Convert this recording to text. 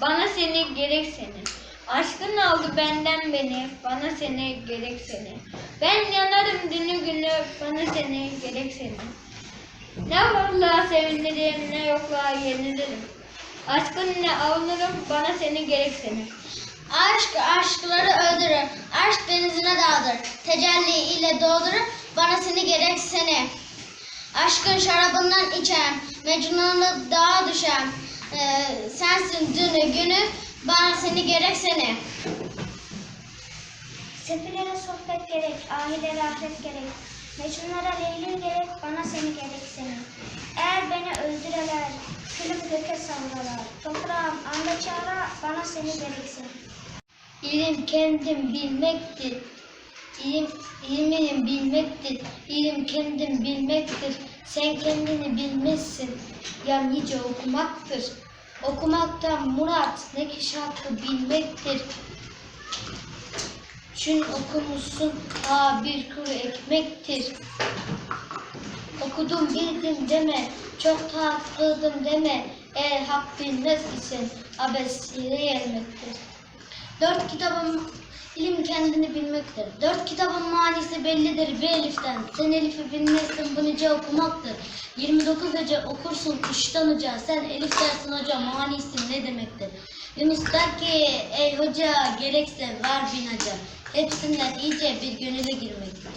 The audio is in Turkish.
bana seni gerek seni. Aşkın aldı benden beni, bana seni gerek seni. Ben yanarım günü günü, bana seni gerek seni. Ne varlığa sevinirim, ne yokluğa yenilirim. Aşkın ne avunurum, bana seni gerek seni. Aşk aşkları öldürür. Aşk denizine dağdır. Tecelli ile doldurur. Bana seni gerek seni. Aşkın şarabından içem. Mecnun'u dağa düşem. Ee, sensin dünü günü. Bana seni gerek seni. Sefilere sohbet gerek, ahilere ahiret gerek. Mecnunlara Leyli gerek, bana seni gerek seni. Eğer beni öldüreler, külümü göke savuralar. Toprağım anda çağıra, bana seni gerek seni. İlim kendim bilmektir. İlim, ilminin bilmektir. İlim kendim bilmektir. Sen kendini bilmezsin. Ya nice okumaktır. Okumaktan murat ne kişi hakkı bilmektir. Çün okumuşsun ha bir kuru ekmektir. Okudum bildim deme, çok taat kıldım deme. Eğer hak bilmez isen abesire gelmektir. Dört kitabın ilim kendini bilmektir. Dört kitabın manisi bellidir bir eliften. Sen elifi bilmezsin bu nice okumaktır. 29 hece okursun üçten hoca. Sen elif dersin hoca manisi ne demektir? Yunus der ki ey hoca gerekse ver bin hoca. Hepsinden iyice bir gönüle girmektir.